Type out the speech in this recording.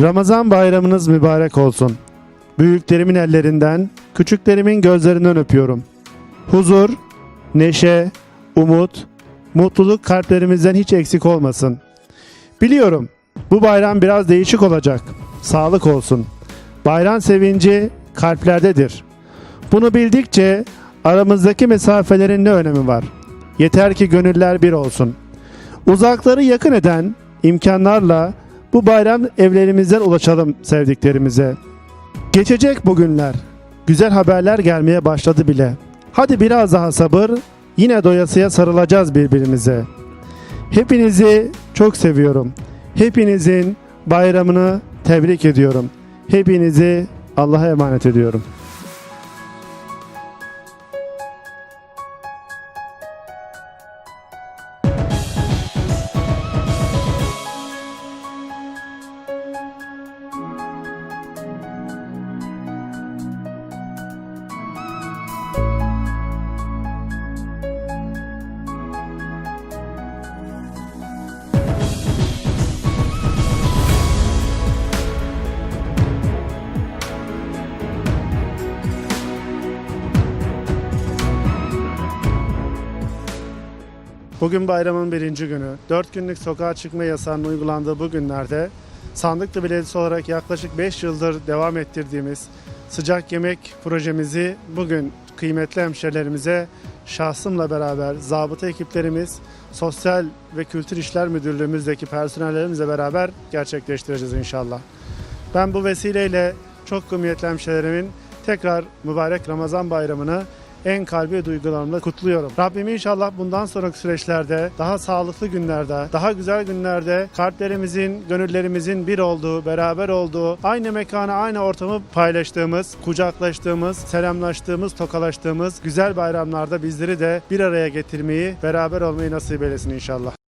Ramazan bayramınız mübarek olsun. Büyüklerimin ellerinden, küçüklerimin gözlerinden öpüyorum. Huzur, neşe, umut, mutluluk kalplerimizden hiç eksik olmasın. Biliyorum bu bayram biraz değişik olacak. Sağlık olsun. Bayram sevinci kalplerdedir. Bunu bildikçe aramızdaki mesafelerin ne önemi var? Yeter ki gönüller bir olsun. Uzakları yakın eden imkanlarla bu bayram evlerimizden ulaşalım sevdiklerimize. Geçecek bugünler. Güzel haberler gelmeye başladı bile. Hadi biraz daha sabır. Yine doyasıya sarılacağız birbirimize. Hepinizi çok seviyorum. Hepinizin bayramını tebrik ediyorum. Hepinizi Allah'a emanet ediyorum. Bugün bayramın birinci günü. Dört günlük sokağa çıkma yasağının uygulandığı bu günlerde Sandıklı Belediyesi olarak yaklaşık 5 yıldır devam ettirdiğimiz sıcak yemek projemizi bugün kıymetli hemşerilerimize şahsımla beraber zabıta ekiplerimiz, Sosyal ve Kültür İşler Müdürlüğümüzdeki personellerimizle beraber gerçekleştireceğiz inşallah. Ben bu vesileyle çok kıymetli hemşerilerimin tekrar mübarek Ramazan bayramını en kalbi duygularımla kutluyorum. Rabbim inşallah bundan sonraki süreçlerde daha sağlıklı günlerde, daha güzel günlerde kalplerimizin, gönüllerimizin bir olduğu, beraber olduğu, aynı mekanı, aynı ortamı paylaştığımız, kucaklaştığımız, selamlaştığımız, tokalaştığımız güzel bayramlarda bizleri de bir araya getirmeyi, beraber olmayı nasip eylesin inşallah.